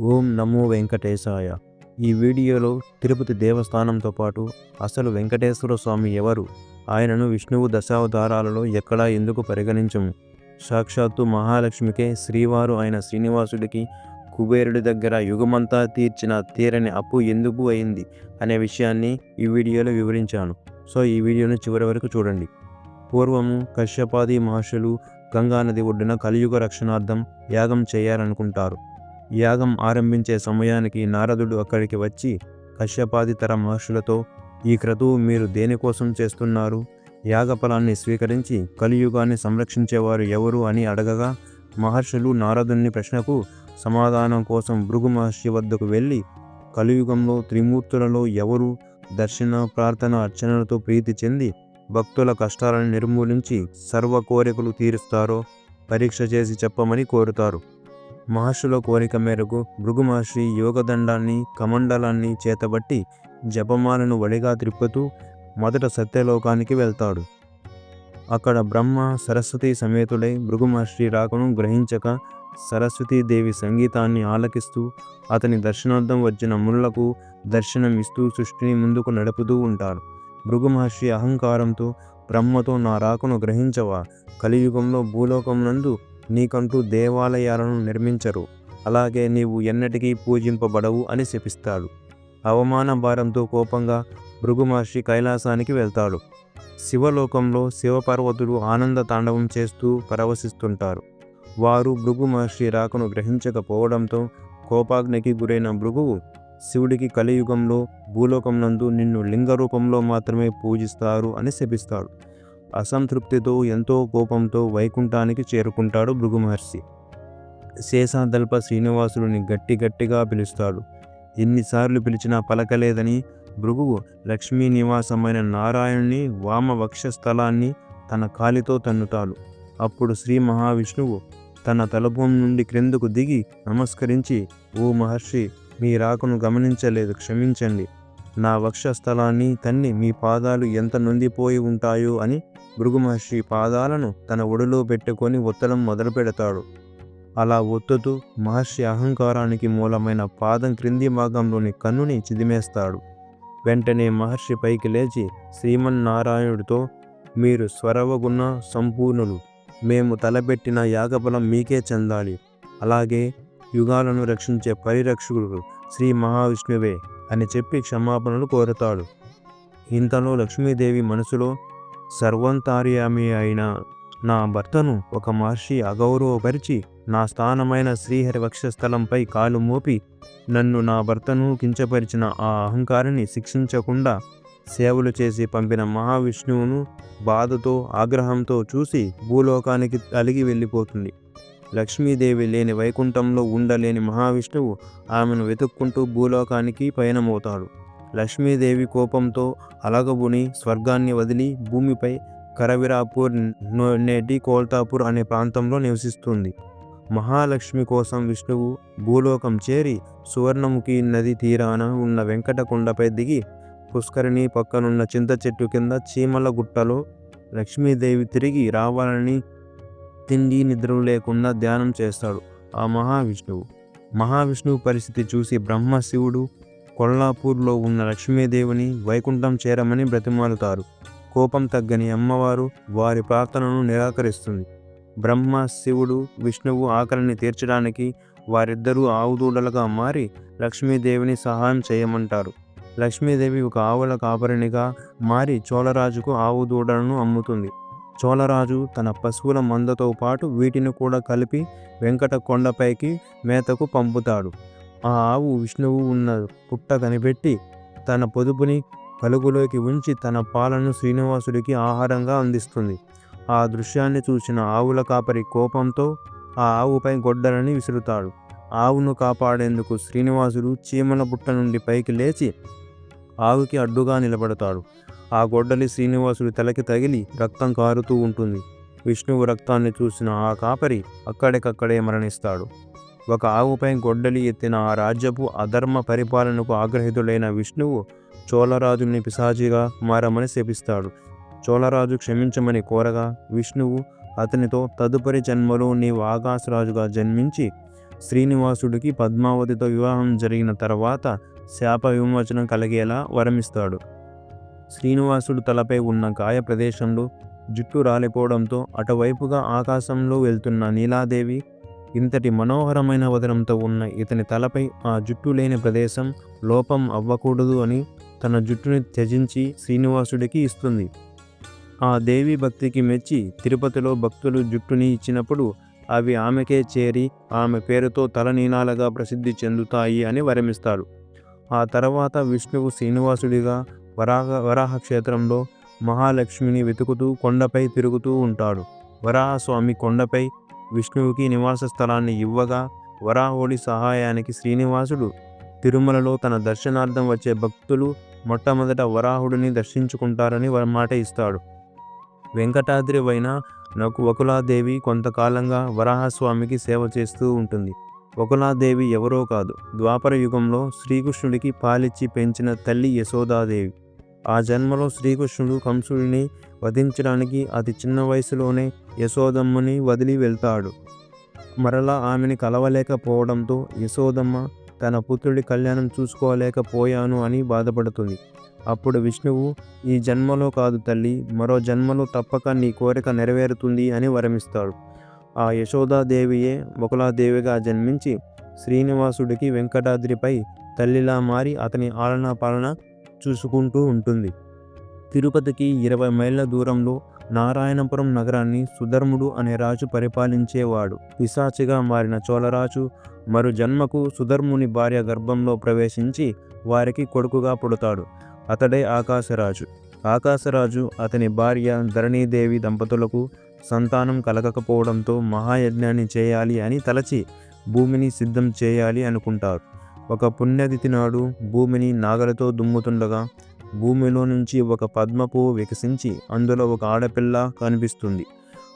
ఓం నమో వెంకటేశాయ. ఈ వీడియోలో తిరుపతి దేవస్థానంతో పాటు అసలు వెంకటేశ్వర స్వామి ఎవరు? ఆయనను విష్ణువు దశావతారాలలో ఎక్కడా ఎందుకు పరిగణించము? సాక్షాత్తు మహాలక్ష్మికే శ్రీవారు అయిన శ్రీనివాసుడికి కుబేరుడి దగ్గర యుగమంతా తీర్చిన తీరని అప్పు ఎందుకు అయింది అనే విషయాన్ని ఈ వీడియోలో వివరించాను. సో ఈ వీడియోను చివరి వరకు చూడండి. పూర్వము కశ్యపాది మహర్షులు గంగానది ఒడ్డున కలియుగ రక్షణార్థం యాగం చేయాలనుకుంటారు. యాగం ఆరంభించే సమయానికి నారదుడు అక్కడికి వచ్చి కశ్యపాదితర మహర్షులతో ఈ క్రతువు మీరు దేనికోసం చేస్తున్నారు? యాగఫలాన్ని స్వీకరించి కలియుగాన్ని సంరక్షించేవారు ఎవరు? అని అడగగా మహర్షులు నారదుని ప్రశ్నకు సమాధానం కోసం భృగు మహర్షి వద్దకు వెళ్ళి కలియుగంలో త్రిమూర్తులలో ఎవరు దర్శన ప్రార్థన అర్చనలతో ప్రీతి చెంది భక్తుల కష్టాలను నిర్మూలించి సర్వ కోరికలు తీరుస్తారో పరీక్ష చేసి చెప్పమని కోరుతారు. మహర్షుల కోరిక మేరకు భృగు మహర్షి యోగదండాన్ని కమండలాన్ని చేతబట్టి జపమాలను వడిగా త్రిప్పుతూ మొదట సత్యలోకానికి వెళ్తాడు. అక్కడ బ్రహ్మ సరస్వతి సమేతుడై భృగు మహర్షి రాకను గ్రహించక సరస్వతీదేవి సంగీతాన్ని ఆలకిస్తూ అతని దర్శనార్థం వచ్చిన మునులకు దర్శనం ఇస్తూ సృష్టిని ముందుకు నడుపుతూ ఉంటారు భృగు మహర్షి అహంకారంతో బ్రహ్మతో నా రాకను గ్రహించవా? కలియుగంలో భూలోకం నందు నీకంటూ దేవాలయాలను నిర్మించరు. అలాగే నీవు ఎన్నటికీ పూజింపబడవు అని శపిస్తాడు. అవమాన భారంతో కోపంగా భృగు మహర్షి కైలాసానికి వెళ్తాడు. శివలోకంలో శివపార్వతులు ఆనంద తాండవం చేస్తూ పరవశిస్తుంటారు. వారు భృగు మహర్షి రాకను గ్రహించకపోవడంతో కోపాగ్నికి గురైన భృగువు శివుడికి కలియుగంలో భూలోకం నందు నిన్ను లింగ రూపంలో మాత్రమే పూజిస్తారు అని శపిస్తాడు. అసంతృప్తితో ఎంతో కోపంతో వైకుంఠానికి చేరుకుంటాడు భృగు మహర్షి శేషాదల్ప శ్రీనివాసుడిని గట్టి గట్టిగా పిలుస్తాడు. ఎన్నిసార్లు పిలిచినా పలకలేదని భృగువు లక్ష్మీ నివాసమైన నారాయణుని వామవక్ష స్థలాన్ని తన కాలితో తన్నుతాడు. అప్పుడు శ్రీ మహావిష్ణువు తన తలభం నుండి క్రిందకు దిగి నమస్కరించి ఓ మహర్షి మీ రాకను గమనించలేదు క్షమించండి. నా వక్షస్థలాన్ని తన్ని మీ పాదాలు ఎంత నొందిపోయి ఉంటాయో అని భృగు మహర్షి పాదాలను తన ఒడిలో పెట్టుకొని ఒత్తడం మొదలు పెడతాడు. అలా ఒత్తుతూ మహర్షి అహంకారానికి మూలమైన పాదం క్రింది భాగంలోని కన్నుని చిదిమేస్తాడు. వెంటనే మహర్షి పైకి లేచి శ్రీమన్నారాయణుడితో మీరు స్వరవగుణ సంపూర్ణులు. మేము తలపెట్టిన యాగబలం మీకే చెందాలి. అలాగే యుగాలను రక్షించే పరిరక్షకుడు శ్రీ మహావిష్ణువే అని చెప్పి క్షమాపణలు కోరుతాడు. ఇంతలో లక్ష్మీదేవి మనసులో సర్వంతార్యామి అయిన నా భర్తను ఒక మహర్షి అగౌరవపరిచి నా స్థానమైన శ్రీహరి వక్షస్థలంపై కాలు మోపి నన్ను నా భర్తను కించపరిచిన ఆ అహంకారిని శిక్షించకుండా సేవలు చేసి పంపిన మహావిష్ణువును బాధతో ఆగ్రహంతో చూసి భూలోకానికి అలిగి వెళ్ళిపోతుంది. లక్ష్మీదేవి లేని వైకుంఠంలో ఉండలేని మహావిష్ణువు ఆమెను వెతుక్కుంటూ భూలోకానికి పయనమవుతాడు. లక్ష్మీదేవి కోపంతో అలగబుని స్వర్గాన్ని వదిలి భూమిపై కరవిరాపూర్ నేటి కోల్తాపూర్ అనే ప్రాంతంలో నివసిస్తుంది. మహాలక్ష్మి కోసం విష్ణువు భూలోకం చేరి సువర్ణముఖి నది తీరాన ఉన్న వెంకటకొండపై దిగి పుష్కరిణి పక్కనున్న చింత చెట్టు కింద చీమల గుట్టలో లక్ష్మీదేవి తిరిగి రావాలని తిండి నిద్రలు లేకుండా ధ్యానం చేస్తాడు ఆ మహావిష్ణువు. మహావిష్ణువు పరిస్థితి చూసి బ్రహ్మ శివుడు కొల్లాపూర్లో ఉన్న లక్ష్మీదేవిని వైకుంఠం చేరమని బ్రతిమాలుతారు. కోపం తగ్గని అమ్మవారు వారి ప్రార్థనను నిరాకరిస్తుంది. బ్రహ్మ శివుడు విష్ణువు ఆకలిని తీర్చడానికి వారిద్దరూ ఆవుదూడలుగా మారి లక్ష్మీదేవిని సహాయం చేయమంటారు. లక్ష్మీదేవి ఒక ఆవుల కాపరినిగా మారి చోళరాజుకు ఆవు దూడలను అమ్ముతుంది. చోళరాజు తన పశువుల మందతో పాటు వీటిని కూడా కలిపి వెంకట కొండపైకి మేతకు పంపుతాడు. ఆ ఆవు విష్ణువు ఉన్న పుట్ట కనిపెట్టి తన పొదుపుని కలుగులోకి ఉంచి తన పాలను శ్రీనివాసుడికి ఆహారంగా అందిస్తుంది. ఆ దృశ్యాన్ని చూసిన ఆవుల కాపరి కోపంతో ఆ ఆవుపై గొడ్డలని విసురుతాడు. ఆవును కాపాడేందుకు శ్రీనివాసుడు చీమల పుట్ట నుండి పైకి లేచి ఆవుకి అడ్డుగా నిలబడతాడు. ఆ గొడ్డలి శ్రీనివాసుడి తలకి తగిలి రక్తం కారుతూ ఉంటుంది. విష్ణువు రక్తాన్ని చూసిన ఆ కాపరి అక్కడికక్కడే మరణిస్తాడు. ఒక ఆవుపై గొడ్డలి ఎత్తిన ఆ రాజ్యపు అధర్మ పరిపాలనకు ఆగ్రహితుడైన విష్ణువు చోళరాజుని పిశాచిగా మారమని శపిస్తాడు. చోళరాజు క్షమించమని కోరగా విష్ణువు అతనితో తదుపరి జన్మలో నీవు ఆకాశరాజుగా జన్మించి శ్రీనివాసుడికి పద్మావతితో వివాహం జరిగిన తర్వాత శాప విమోచనం కలిగేలా వరమిస్తాడు. శ్రీనివాసుడు తలపై ఉన్న గాయ ప్రదేశంలో జుట్టు రాలిపోవడంతో అటువైపుగా ఆకాశంలో వెళ్తున్న నీలాదేవి ఇంతటి మనోహరమైన వదనంతో ఉన్న ఇతని తలపై ఆ జుట్టు లేని ప్రదేశం లోపం అవ్వకూడదు అని తన జుట్టుని త్యజించి శ్రీనివాసుడికి ఇస్తుంది. ఆ దేవి భక్తికి మెచ్చి తిరుపతిలో భక్తులు జుట్టుని ఇచ్చినప్పుడు అవి ఆమెకే చేరి ఆమె పేరుతో తలనీలాలుగా ప్రసిద్ధి చెందుతాయి అని వరమిస్తారు. ఆ తర్వాత విష్ణువు శ్రీనివాసుడిగా వరాహ వరాహ క్షేత్రంలో మహాలక్ష్మిని వెతుకుతూ కొండపై తిరుగుతూ ఉంటాడు. వరాహస్వామి కొండపై విష్ణువుకి నివాస స్థలాన్ని ఇవ్వగా వరాహుడి సహాయానికి శ్రీనివాసుడు తిరుమలలో తన దర్శనార్థం వచ్చే భక్తులు మొట్టమొదట వరాహుడిని దర్శించుకుంటారని వర- మాట ఇస్తాడు. వెంకటాద్రి వైన నాకు వకులాదేవి కొంతకాలంగా వరాహస్వామికి సేవ చేస్తూ ఉంటుంది. వకులాదేవి ఎవరో కాదు. ద్వాపర యుగంలో శ్రీకృష్ణుడికి పాలిచ్చి పెంచిన తల్లి యశోదాదేవి. ఆ జన్మలో శ్రీకృష్ణుడు కంసుడిని వధించడానికి అతి చిన్న వయసులోనే యశోదమ్మని వదిలి వెళ్తాడు. మరలా ఆమెని కలవలేకపోవడంతో యశోదమ్మ తన పుత్రుడి కళ్యాణం చూసుకోలేకపోయాను అని బాధపడుతుంది. అప్పుడు విష్ణువు ఈ జన్మలో కాదు తల్లి మరో జన్మలో తప్పక నీ కోరిక నెరవేరుతుంది అని వరమిస్తాడు. ఆ యశోదాదేవియే బకులాదేవిగా జన్మించి శ్రీనివాసుడికి వెంకటాద్రిపై తల్లిలా మారి అతని ఆలనా పాలన చూసుకుంటూ ఉంటుంది. తిరుపతికి ఇరవై మైళ్ళ దూరంలో నారాయణపురం నగరాన్ని సుధర్ముడు అనే రాజు పరిపాలించేవాడు. పిశాచిగా మారిన చోళరాజు మరు జన్మకు సుధర్ముని భార్య గర్భంలో ప్రవేశించి వారికి కొడుకుగా పుడతాడు. అతడే ఆకాశరాజు. ఆకాశరాజు అతని భార్య ధరణీదేవి దంపతులకు సంతానం కలగకపోవడంతో మహాయజ్ఞాన్ని చేయాలి అని తలచి భూమిని సిద్ధం చేయాలి అనుకుంటారు. ఒక పుణ్యతిథి నాడు భూమిని నాగలతో దుమ్ముతుండగా భూమిలో నుంచి ఒక పద్మపు వికసించి అందులో ఒక ఆడపిల్ల కనిపిస్తుంది.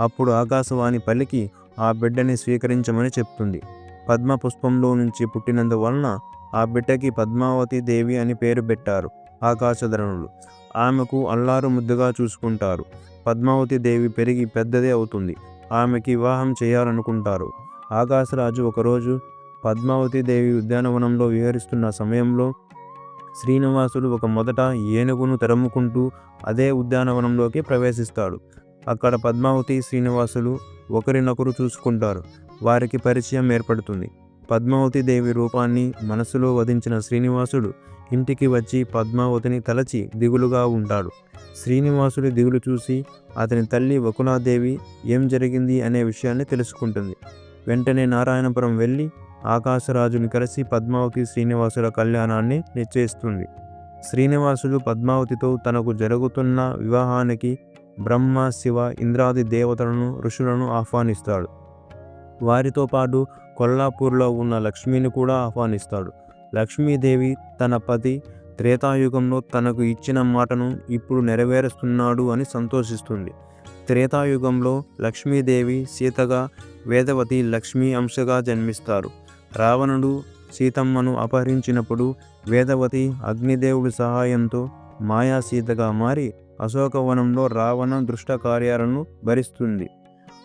అప్పుడు ఆకాశవాణి పలికి ఆ బిడ్డని స్వీకరించమని చెప్తుంది. పద్మ పుష్పంలో నుంచి పుట్టినందువలన ఆ బిడ్డకి పద్మావతి దేవి అని పేరు పెట్టారు ఆకాశధరణులు. ఆమెకు అల్లారు ముద్దుగా చూసుకుంటారు. పద్మావతి దేవి పెరిగి పెద్దదే అవుతుంది. ఆమెకి వివాహం చేయాలనుకుంటారు. ఆకాశరాజు ఒకరోజు పద్మావతి దేవి ఉద్యానవనంలో విహరిస్తున్న సమయంలో శ్రీనివాసుడు ఒక మొదట ఏనుగును తరుముకుంటూ అదే ఉద్యానవనంలోకి ప్రవేశిస్తాడు. అక్కడ పద్మావతి శ్రీనివాసులు ఒకరినొకరు చూసుకుంటారు. వారికి పరిచయం ఏర్పడుతుంది. పద్మావతి దేవి రూపాన్ని మనసులో వధించిన శ్రీనివాసుడు ఇంటికి వచ్చి పద్మావతిని తలచి దిగులుగా ఉంటాడు. శ్రీనివాసుడి దిగులు చూసి అతని తల్లి వకులాదేవి ఏం జరిగింది అనే విషయాన్ని తెలుసుకుంటుంది. వెంటనే నారాయణపురం వెళ్ళి ఆకాశరాజుని కలిసి పద్మావతి శ్రీనివాసుల కళ్యాణాన్ని నిశ్చయిస్తుంది. శ్రీనివాసుడు పద్మావతితో తనకు జరుగుతున్న వివాహానికి బ్రహ్మ శివ ఇంద్రాది దేవతలను ఋషులను ఆహ్వానిస్తాడు. వారితో పాటు కొల్లాపూర్లో ఉన్న లక్ష్మిని కూడా ఆహ్వానిస్తాడు. లక్ష్మీదేవి తన పతి త్రేతాయుగంలో తనకు ఇచ్చిన మాటను ఇప్పుడు నెరవేరుస్తున్నాడు అని సంతోషిస్తుంది. త్రేతాయుగంలో లక్ష్మీదేవి సీతగా వేదవతి లక్ష్మీ అంశగా జన్మిస్తారు. రావణుడు సీతమ్మను అపహరించినప్పుడు వేదవతి అగ్నిదేవుడి సహాయంతో మాయాసీతగా మారి అశోకవనంలో రావణ దృష్టకార్యాలను భరిస్తుంది.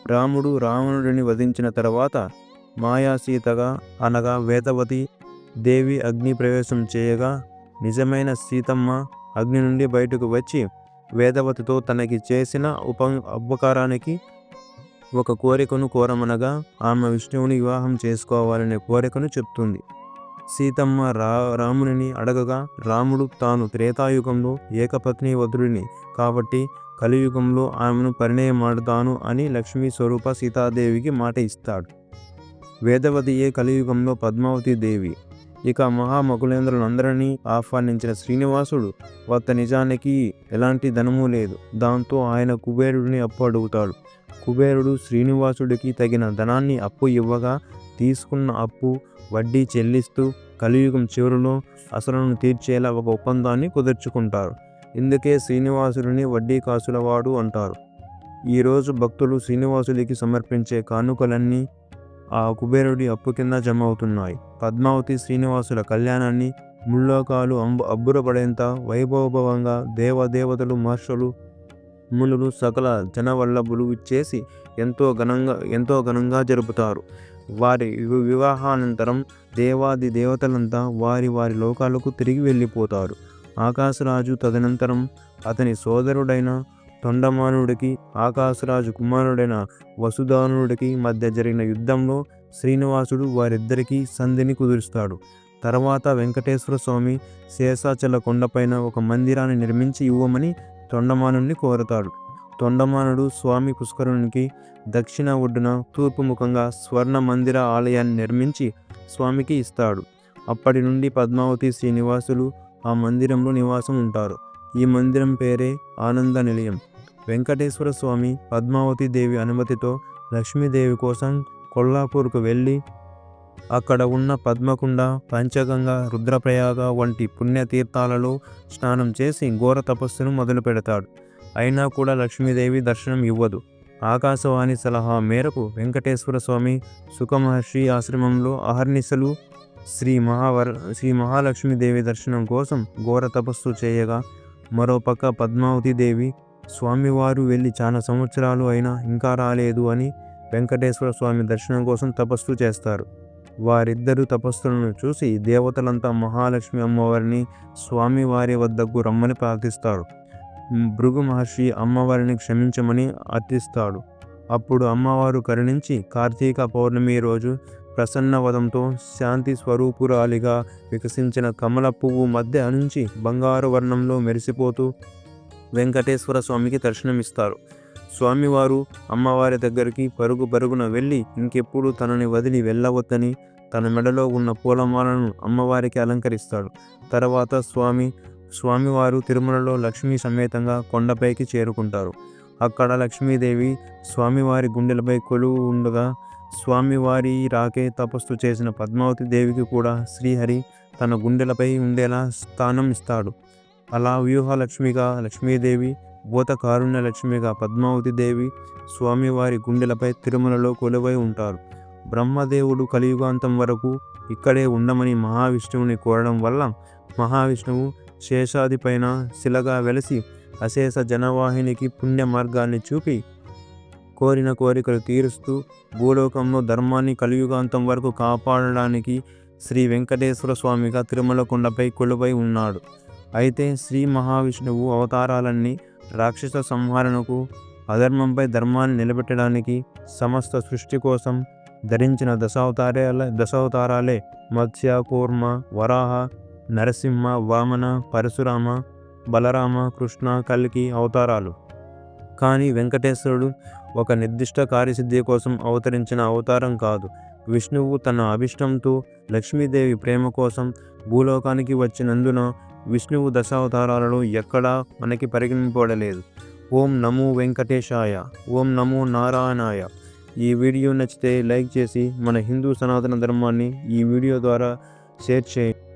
రాముడు రావణుడిని వధించిన తర్వాత మాయాసీతగా అనగా వేదవతి దేవి అగ్ని ప్రవేశం చేయగా నిజమైన సీతమ్మ అగ్ని నుండి బయటకు వచ్చి వేదవతితో తనకి చేసిన ఉప ఉపకారానికి ఒక కోరికను కోరమనగా ఆమె విష్ణువుని వివాహం చేసుకోవాలనే కోరికను చెప్తుంది. సీతమ్మ రా రామునిని అడగగా రాముడు తాను త్రేతాయుగంలో ఏకపత్ని వధుడిని కాబట్టి కలియుగంలో ఆమెను పరిణయమాడుతాను అని లక్ష్మీ స్వరూప సీతాదేవికి మాట ఇస్తాడు. వేదవతియే కలియుగంలో పద్మావతి దేవి. ఇక మహామకులేంద్రులందరినీ ఆహ్వానించిన శ్రీనివాసుడు వద్ద నిజానికి ఎలాంటి ధనము లేదు. దాంతో ఆయన కుబేరుడిని అప్పు అడుగుతాడు. కుబేరుడు శ్రీనివాసుడికి తగిన ధనాన్ని అప్పు ఇవ్వగా తీసుకున్న అప్పు వడ్డీ చెల్లిస్తూ కలియుగం చివరిలో అసలును తీర్చేలా ఒక ఒప్పందాన్ని కుదుర్చుకుంటారు. ఇందుకే శ్రీనివాసుడిని వడ్డీ కాసులవాడు అంటారు. ఈరోజు భక్తులు శ్రీనివాసుడికి సమర్పించే కానుకలన్నీ ఆ కుబేరుడి అప్పు కింద జమ అవుతున్నాయి పద్మావతి శ్రీనివాసుల కళ్యాణాన్ని ముల్లోకాలు అంబు అబ్బురపడేంత వైభవభవంగా దేవదేవతలు మహర్షులు మునులు సకల జనవల్లభులు ఇచ్చేసి ఎంతో ఘనంగా ఎంతో ఘనంగా జరుపుతారు. వారి వివాహానంతరం దేవాది దేవతలంతా వారి వారి లోకాలకు తిరిగి వెళ్ళిపోతారు. ఆకాశరాజు తదనంతరం అతని సోదరుడైన తొండమానుడికి ఆకాశరాజు కుమారుడైన వసుధానుడికి మధ్య జరిగిన యుద్ధంలో శ్రీనివాసుడు వారిద్దరికీ సంధిని కుదురుస్తాడు. తర్వాత వెంకటేశ్వర స్వామి శేషాచల కొండపైన ఒక మందిరాన్ని నిర్మించి ఇవ్వమని తొండమానుణ్ణి కోరుతాడు. తొండమానుడు స్వామి పుష్కరునికి దక్షిణ ఒడ్డున తూర్పు ముఖంగా స్వర్ణ మందిర ఆలయాన్ని నిర్మించి స్వామికి ఇస్తాడు. అప్పటి నుండి పద్మావతి శ్రీనివాసులు ఆ మందిరంలో నివాసం ఉంటారు. ఈ మందిరం పేరే ఆనంద నిలయం. వెంకటేశ్వర స్వామి పద్మావతి దేవి అనుమతితో లక్ష్మీదేవి కోసం కొల్లాపూర్కు వెళ్ళి అక్కడ ఉన్న పద్మకుండ పంచగంగ రుద్రప్రయాగ వంటి పుణ్యతీర్థాలలో స్నానం చేసి ఘోర తపస్సును మొదలు పెడతాడు. అయినా కూడా లక్ష్మీదేవి దర్శనం ఇవ్వదు. ఆకాశవాణి సలహా మేరకు వెంకటేశ్వర స్వామి సుఖమహర్షి ఆశ్రమంలో అహర్నిశలు శ్రీ మహావర శ్రీ మహాలక్ష్మీదేవి దర్శనం కోసం ఘోర తపస్సు చేయగా మరోపక్క పద్మావతి దేవి స్వామివారు వెళ్ళి చాలా సంవత్సరాలు అయినా ఇంకా రాలేదు అని వెంకటేశ్వర స్వామి దర్శనం కోసం తపస్సు చేస్తారు. వారిద్దరు తపస్సులను చూసి దేవతలంతా మహాలక్ష్మి అమ్మవారిని స్వామివారి వద్దకు రమ్మని ప్రార్థిస్తారు. భృగు మహర్షి అమ్మవారిని క్షమించమని అర్థిస్తాడు. అప్పుడు అమ్మవారు కరుణించి కార్తీక పౌర్ణమి రోజు ప్రసన్నవదంతో శాంతి స్వరూపురాలిగా వికసించిన కమల పువ్వు మధ్య నుంచి బంగారు వర్ణంలో మెరిసిపోతూ వెంకటేశ్వర స్వామికి దర్శనమిస్తారు. స్వామివారు అమ్మవారి దగ్గరికి పరుగు పరుగున వెళ్ళి ఇంకెప్పుడు తనని వదిలి వెళ్ళవద్దని తన మెడలో ఉన్న పూలమాలను అమ్మవారికి అలంకరిస్తాడు. తర్వాత స్వామి స్వామివారు తిరుమలలో లక్ష్మీ సమేతంగా కొండపైకి చేరుకుంటారు. అక్కడ లక్ష్మీదేవి స్వామివారి గుండెలపై కొలువు ఉండగా స్వామివారి రాకే తపస్సు చేసిన పద్మావతి దేవికి కూడా శ్రీహరి తన గుండెలపై ఉండేలా స్థానం ఇస్తాడు. అలా వ్యూహలక్ష్మిగా లక్ష్మీదేవి భూత కారుణ్య లక్ష్మిగా పద్మావతి దేవి స్వామివారి గుండెలపై తిరుమలలో కొలువై ఉంటారు. బ్రహ్మదేవుడు కలియుగాంతం వరకు ఇక్కడే ఉండమని మహావిష్ణువుని కోరడం వల్ల మహావిష్ణువు శేషాదిపైన శిలగా వెలసి అశేష జనవాహినికి పుణ్య మార్గాన్ని చూపి కోరిన కోరికలు తీరుస్తూ భూలోకంలో ధర్మాన్ని కలియుగాంతం వరకు కాపాడడానికి శ్రీ వెంకటేశ్వర స్వామిగా తిరుమల కొండపై కొలువై ఉన్నాడు. అయితే శ్రీ మహావిష్ణువు అవతారాలన్నీ రాక్షస సంహరణకు అధర్మంపై ధర్మాన్ని నిలబెట్టడానికి సమస్త సృష్టి కోసం ధరించిన దశావతారాల దశావతారాలే మత్స్య కూర్మ వరాహ నరసింహ వామన పరశురామ బలరామ కృష్ణ కల్కి అవతారాలు. కానీ వెంకటేశ్వరుడు ఒక నిర్దిష్ట కార్యసిద్ధి కోసం అవతరించిన అవతారం కాదు. విష్ణువు తన అభిష్టంతో లక్ష్మీదేవి ప్రేమ కోసం భూలోకానికి వచ్చినందున విష్ణువు దశావతారాలను ఎక్కడా మనకి పరిగణింపబడలేదు. ఓం నమో వెంకటేశాయ ఓం నమో నారాయణాయ. ఈ వీడియో నచ్చితే లైక్ చేసి మన హిందూ సనాతన ధర్మాన్ని ఈ వీడియో ద్వారా షేర్ చేయండి.